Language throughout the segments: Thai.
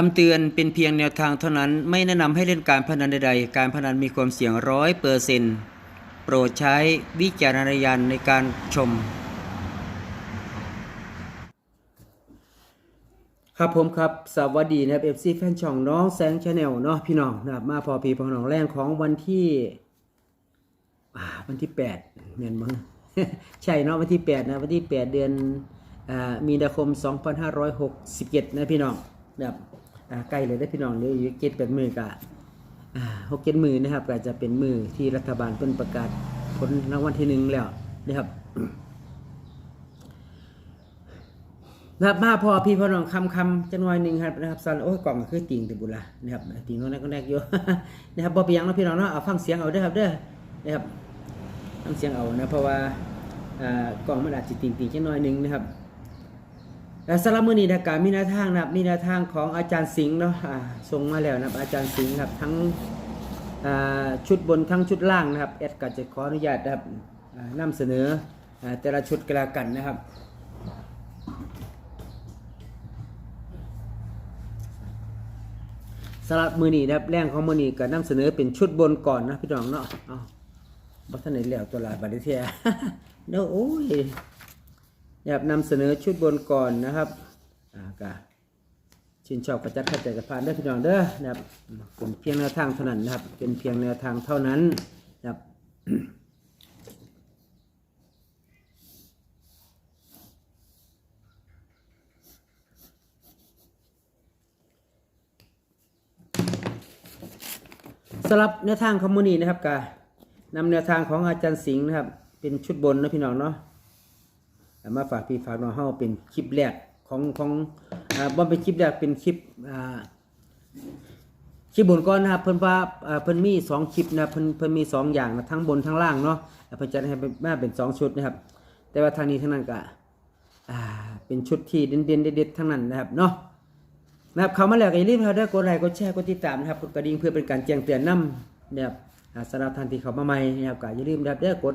คำเตือนเป็นเพียงแนวทางเท่านั้น ไม่แนะนำให้เล่นการพนันใดๆ การพนันมีความเสี่ยงร้อยเปอร์เซนต์โปรดใช้วิจารณญาณในการชม ครับผมครับ สวัสดีนะครับ FC แฟนช่องน้องแสงชาแนลเนาะพี่น้องนะครับมาพอพีพอน้องแรงของวันที่วันที่8เมียนบังใช่เนาะวันที่8นะวันที่8เดือนอ่ามีนาคม 2567 นะพี่น้องนะครับ ใกล้เลยได้พี่น้องเหลยอยู่เจ็ดแปดมือกะอ่าหกเจ็ดมือนะครับก็จะเป็นมือที่รัฐบาลเพิ่นประกาศผลรางวัลที่หนึ่งแล้วนะครับนะครับมาพอพี่พ่อน้องคำคำจะหน่อยหนึ่งครับนะครับสันโอ้ยกล่องคือติ่งแต่บุญละนะครับติ่งโน้นนั่นก็แนกอยู่นะครับบ่เปียงเนาะพี่น้องเนาะเอาฟังเสียงเอาเด้ครับเด้อนะครับฟังเสียงเอานะเพราะว่าอ่ากล่องมันอาจจะติ่งติ่งจะหน่อยหนึ่งนะครับ และสำหรับมื้อนี้นะการมีแนวทางนะครับมีแนวทางของอาจารย์สิงห์เนาะส่งมาแล้วนะครับอาจารย์สิงห์ครับทั้งชุดบนทั้งชุดล่างนะครับแอดก็จะขออนุญาตนะครับอ่านำเสนออแต่ละชุดกระกันนะครับสำหรับมือนีนะครับแรงของมือนีก็นำเสนอเป็นชุดบนก่อนนะพี่น้องเนาะเอาบัตรไหนแล้วตัวลายบัตรเทียเนาะโอ้ย นะครับนำเสนอชุดบนก่อนนะครับอ่ากะชื่นชอบประจัดขัดใจกับพานได้พี่น้องเด้อนะครับเป็นเพียงแนวทางเท่านั้นนะครับ เป็นเพียงแนวทางเท่านั้นนะครับสำหรับแนวทางคอมมูนีนะครับกานำแนวทางของอาจารย์สิงห์นะครับ เป็นชุดบนนะพี่น้องเนาะ มาฝากพี่ฝากน้องเฮาเป็นคลิปแรกของของอ่าบ่เป็นคลิปแรกเป็นคลิปอ่าคลิปบนก่อนนะครับเพิ่นว่าอ่าเพิ่นมีสองคลิปนะเพิ่นเพิ่นมีสองอย่างนะทั้งบนทั้งล่างเนาะเพิ่นจะให้เป็นมาเป็นสองชุดนะครับ แต่ว่าทางนี้ทั้งนั้นก็อ่าเป็นชุดที่เด่นๆเด็ดๆทั้งนั้นนะครับเนาะนะครับเข้ามาแล้วก็อย่าลืมนะครับได้กดไลค์กดแชร์กดติดตามนะครับกดกระดิ่งเพื่อเป็นการแจ้งเตือนนำนะครับอ่าสำหรับท่านที่เข้ามาใหม่นะครับก็อย่าลืมนะครับได้กด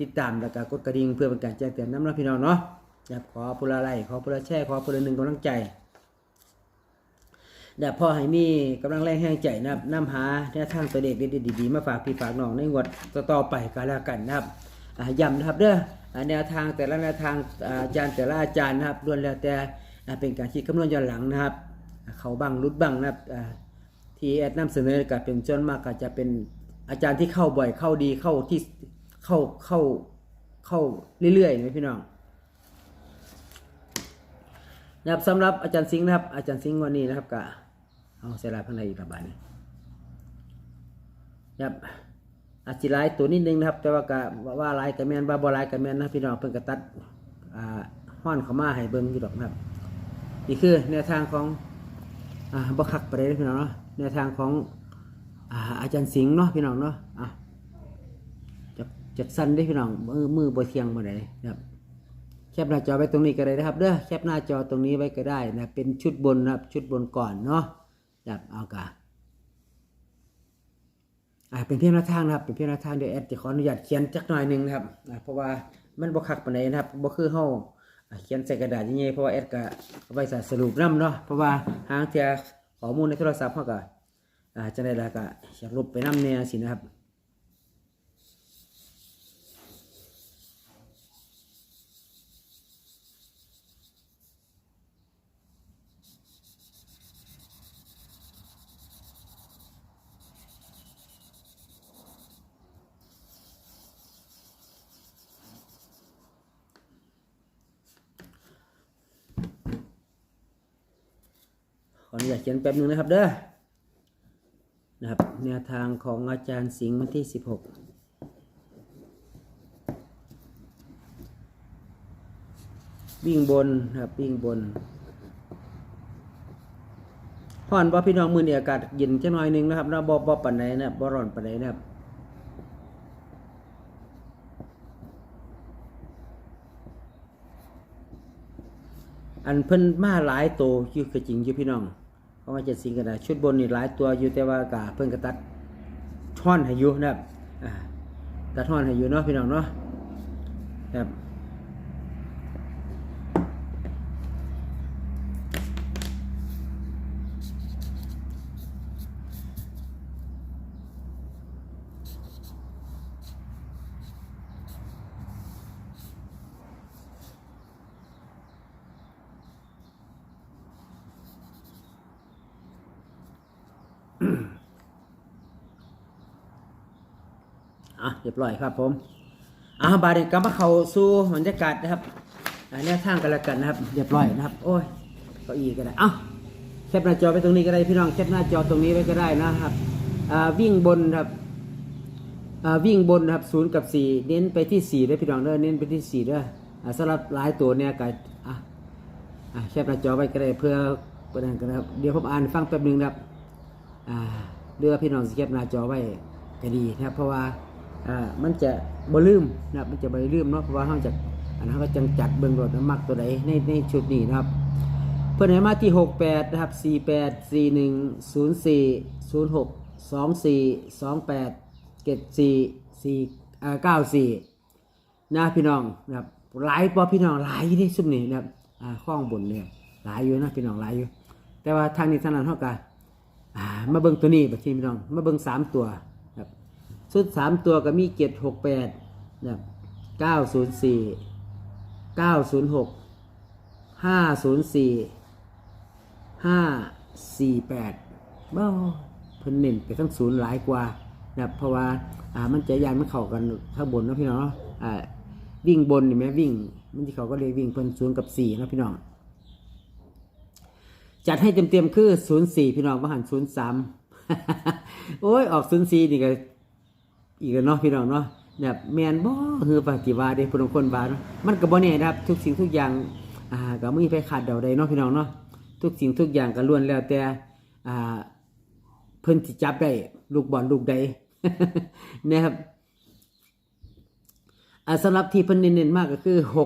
ติดตามแล้วก็กดกระดิ่งเพื่อเป็นการแจ้งเตือนน้ำนะพี่น้องเนาะนะครับขอพละไลค์ขอพละแชร์ขอพละหนึ่งกำลังใจเดี๋ยวพ่อให้มีกำลังแรงแห้งใจนะครับนำหาแนวทางตัวเดีๆดีๆมาฝากพี่ฝากน้องในงวดต่อๆไปก็แล้วกันนะครับอ่าย้ำนะครับเด้อแนวทางแต่ละแนวทางอาจารย์แต่ละอาจารย์นะครับล้วนแล้วแต่เป็นการคิดคำนวณย้อนหลังนะครับ เขาบังรุดบังนะครับที่แอดนำเสนอก็เป็นจนมากก็จะเป็นอาจารย์ที่เข้าบ่อยเข้าดีเข้าที่ เข้าเข้าเข้าเรื่อยๆนะพี่น้องนะครับสำหรับอาจารย์สิงห์นะครับ อาจารย์สิงห์วันนี้นะครับก็เอาเสลาข้างในอีกระบาดหนึงนะครับอาจจิไลายตัวนิดนึงนะครับ แต่ว่าก็ว่าไลายกับแมนว่าบอลายกับแมนนะพี่น้องเพิ่นกระตัดอ่าห้อนเขามาให้เบิ่งอยู่ดอกนะครับนี่คือแนวทางของอ่าบักคักไปเลยพี่น้องเนาะแนวทางของอาอาจารย์สิงห์เนาะพี่น้องเนาะอะ จัดสั้นได้พี่น้องมือมือบเทียงมาไหนครับแคปหน้าจอไว้ตรงนี้ก็ได้นะครับเด้อแคปหน้าจอตรงนี้ไว้ก็ได้นะเป็นชุดบนนะครับชุดบนก่อนเนาะแบบเอากะอ่าเป็นเพียงแนวทางนะครับเป็นเพียงแนวทางเดี๋ยวแอดจะขออนุญาตเขียนจักหน่อยหนึ่งนะครับอ่าเพราะว่ามันบ่คักปานใดนะครับบ่คือเฮาอะเขียนใส่กระดาษยังไงเพราะว่าแอดก็เอาไว้สสรุปน้ำเนาะเพราะว่าหางเทียข้อมูลในโทรศัพท์เขาก็อ่าจะได้ล้วก็อยากลบไปน้ำเนี่ยสินะครับ ออนุญาตเขียนแป๊บหนึงนะครับเด้อนะครับแนวทางของอาจารย์สิงห์วันที่ 16วิ่งบนนะครับวิ่งบนพ่อนว่าพี่น้องมือนี่อากาศเย็นจังหน่อยนึงนะครับเราบ่บ่ปานใดนะครับบ่ร้อนปานใดนะครับอันเพิ่นมาหลายโตอยู่ก็จริงอยู่พี่น้อง เพราะว่าเจ็ดสิงกันนะชุดบนนี่หลายตัวอยู่แต่ว่ากาเพิ่นกระตัดท่อนให้อยู่นะครับตัดท่อนให้อยู่เนาะพี่น้องเนาะครับ อะเรียบร้อยครับผมอะบาดเดนกลับมาเข้าสู่บรรยากาศนะครับอ่าแนวทางกันล้วกันนะครับ เรียบร้อยนะครับ โอ้ยเก็อีก็ได้เอ้าแคปหน้าจอไปตรงนี้ก็ได้พี่น้องแคปหน้าจอตรงนี้ไว้ก็ได้นะครับอ่าวิ่งบนครับอ่าวิ่งบนนะครับศูนย์กับสี่เน้นไปที่สี่ด้วยพี่น้องเด้อเน้นไปที่สี่ด้วยอ่าสำหรับหลายตัวเนี่ยก็อะอะแคปหน้าจอไว้ก็ได้เพื่อประเด็นกันนะครับเดี๋ยวผมอ่านฟังแป๊บหนึงนะครับอ่าเรือพี่น้องสเก็ตหน้าจอไว้ก็ดีนะครับเพราะว่า อ่ามันจะบ่ลืมนะครับมันจะบ่ลืมเนาะเพราะว่าเขาจะอันนั้นก็จังจัดเบิ่งรถมักตัวใดในในชุดนี้นะครับ เพื่อนให้มาที่ 68 นะครับ 48 41 04 06 24 28 74 4อ่า94นะพี่น้องนะครับหลายปอพี่น้องหลายอยู่ที่ซุมนี้นะครับอ่าข้องบนเนี่ยหลายอยู่นะพี่น้องหลายอยู่ แต่ว่าทางนี้ทางนั้นเท่ากันอ่ามาเบิ่งตัวนี้บัดทีพี่น้องมาเบิ่งสามตัว ชุดสามตัวก็มีเจ็ดหกแปดนะเก้าศูนย์สี่เก้าศูนย์หกห้าศูนย์สี่ห้าสี่แปดบ้าเพิ่นเน้นไปทั้งศูนย์หลายกว่านะครับเพราะว่าอ่ามันจะยานมันเข้ากันข้างบนนะพี่น้องอ่าวิ่งบนนี่ไหมวิ่ง มันที่เขาก็เรียวิ่งเพิ่นศูนย์กับสี่นะพี่น้องจัดให้เต็มๆคือ04พี่น้องมหัน03โอ้ยออก04นี่ก็ อีกแล้วเนาะพี่น้องเนาะแบบแมนบ่คือปฏิวาเด้ผู้ลางคนว่าเนาะมันก็บ่แน่นะครับ ทุกสิ่งทุกอย่างอ่าก็ไม่มีไปขาดเดาใดเนาะพี่น้องเนาะทุกสิ่งทุกอย่างก็ล้วนแล้วแต่อ่าเพิ่นสิจับได้ลูกบอลลูกใดนะครับอ่าสำหรับที่เพิ่นเน้นๆมากก็คือ6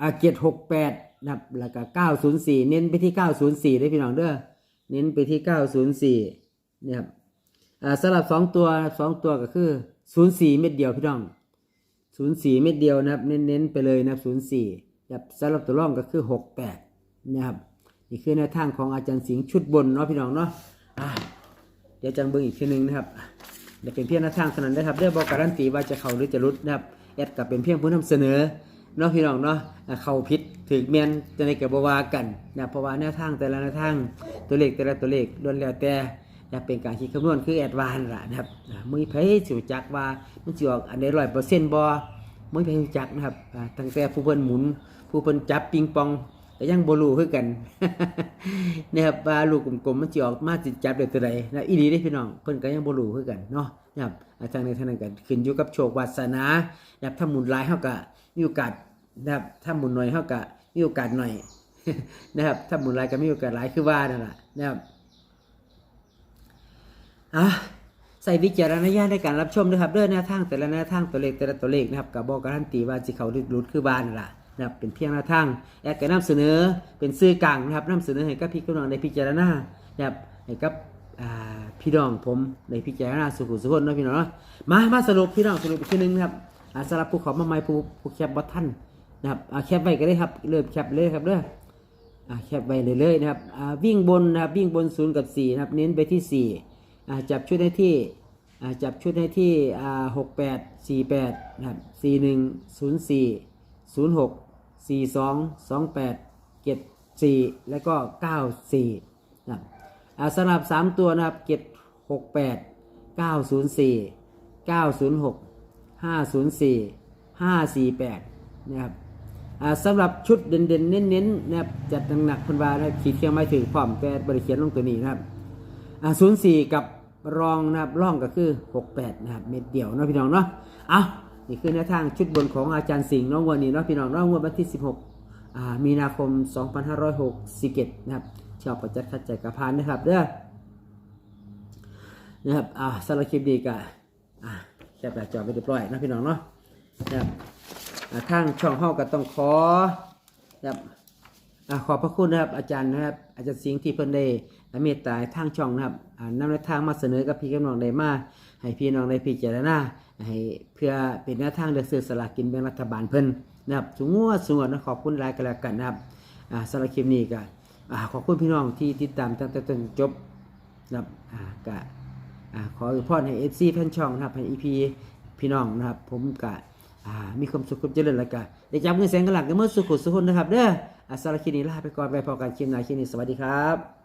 อ่าเจ็ดหกแปดนะครับแล้วก็เก้าศูนย์สี่เน้นไปที่เก้าศูนย์สี่ได้พี่น้องเด้อเน้นไปที่เก้าศูนย์สี่นะครับ สำหรับสองตัวสองตัวก็คือศูนย์สี่เม็ดเดียวพี่น้องศูนย์สี่เม็ดเดียวนะครับ เน้นๆไปเลยนะครับศูนย์สี่ครับสำหรับตัวร่องก็คือหกแปดนะครับนี่คือแนวทางของอาจารย์สิงห์ชุดบนเนาะพี่น้องเนาะเดี๋ยวอาจังเบิ้งอีกทีหนึงนะครับเดี๋ยวเป็นเพียงแนวทางเท่านั้นนะครับเด้อบอกการันตีว่าจะเข้าหรือจะรุดนะครับแอดกับเป็นเพียงผู้นำเสนอเนาะพี่น้องเนาะเข้าพิษถึกเมียนจะในกับบวากันนะเพราะว่าแนวทางแต่ละแนวทางตัวเลขแต่ละตัวเลขล้วนแล้วแต่ จะเป็นการคิดคำนวณคือแอดวานล่ะนะครับมือไผสิวจักว่ามันสิออกอันใดร้อยเปอร์เซ็นต์บ่มือไผรู้จักนะครับตั้งแต่ผู้เพิ่นหมุน ผู้เพิ่นจับปิงปองก็ยังบ่รู้คือกันนะครับว่าลูกกลมๆมันสิออกมาสิจับได้ตัวใดนะอีหลีเด้พี่น้องเพิ่นก็ยังบ่รู้คือกันเนาะนะครับอาจารย์ในทางนั้นก็ขึ้นอยู่กับโชควาสนานะครับถ้าหมุนลายเฮาก็มีโอกาสนะครับถ้าหมุนหน่อยเท่ากับมีโอกาสหน่อยนะครับถ้าหมุนลายก็มีโอกาสหลายคือว่านั่นแหละนะครับ อะใส่วิจารณญาณในการรับชมนะครับเรื่องแนวทางแต่ละแนวทางตัวเลขแต่ละตัวเลขนะครับกับบอกการันตีว่าสิเขาดึกรุดคือบ้านล่ะนะครับเป็นเพียงแนวทางแอดก็นำเสนอเป็นสื่อกลางนะครับนำเสนอให้กับพี่กับน้องในพิจารณานะครับให้กับพี่น้องผมในพิจารณาสุขุสุขนนะพี่น้องเนาะมามาสรุปพี่น้องสรุปอีกทีหนึงนะครับสำหรับผู้เขอมาใหม่ผู้ผู้แคปบัตท่านนะครับแคปไว้ก็ได้ครับเริ่มแคปเลยครับเด้ออ่าแคปไว้เลยเลยนะครับวิ่งบนนะครับวิ่งบนศูนย์กับสี่นะครับเน้นไปที่สี่ จับชุดให้ที่จับชุดให้ที่อ่าหกแปดสี่แปดนะครับสี่หนึ่งศูนย์สี่ศูนย์หกสี่สองสองแปดเจ็ดสี่แล้วก็เก้าสี่นะครับสำหรับสามตัวนะครับเจ็ดหกแปดเก้าศูนย์สี่เก้าศูนย์หกห้าศูนย์สี่ห้าสี่แปดนะครับสำหรับชุดเด่นๆ เน้นๆนะครับจัดหนักๆคนวานะครับขีดเคียงไม่ถึงพร้อมแต่บริเขียนลงตัวนี้นะครับอ่าศูนย์สี่กับ รองนะครับร่องก็คือหกแปดนะครับเม็ดเดียวเนาะพี่น้องเนาะเอานี่คือแนวทางชุดบนของอาจารย์สิงห์น้องวันนี้เนาะพี่น้องเนาะงวดวันที่ 16อ่ามีนาคม 2567 นะครับชอบประจัดขัดใจกระพานนะครับเด้อนะครับอ่าสำหรับคลิปดีก็อ่าแคปหน้าจอไปเรียบร้อยนะพี่น้องเนาะนะครับอ่าทางช่องเฮาก็ต้องขอนะครับ ขอบพระคุณนะครับอาจารย์นะครับอาจารย์สิงห์ที่เพิ่นได้เมตตาทางช่องนะครับนำแนวทางมาเสนอกับพี่กับน้องได้มาให้พี่น้องได้พิจารณาให้เพื่อเป็นแนวทางเลือกซื้อสลากกินแบ่งรัฐบาลเพิ่นนะครับสูงวดสูงวดนะขอบคุณหลายกันแล้วกันนะครับอ่าสำหรับคลิปนี้ก็ขอบคุณพี่น้องที่ติดตามตั้งแต่จนจบนะครับก็ขออวยพรให้ FC แฟนช่องนะครับให้ EP พี่น้องนะครับ ผมกะอ่ามีความสุขความเจริญแล้วก็ได้จับเงินแสนกันหลักกันเมื่อสุขสุขสุขคนนะครับเด้อ อัสารบคลิปนี้ลาไปก่อนไปพอกันคลิปหน้าคลิปนี้สวัสดีครับ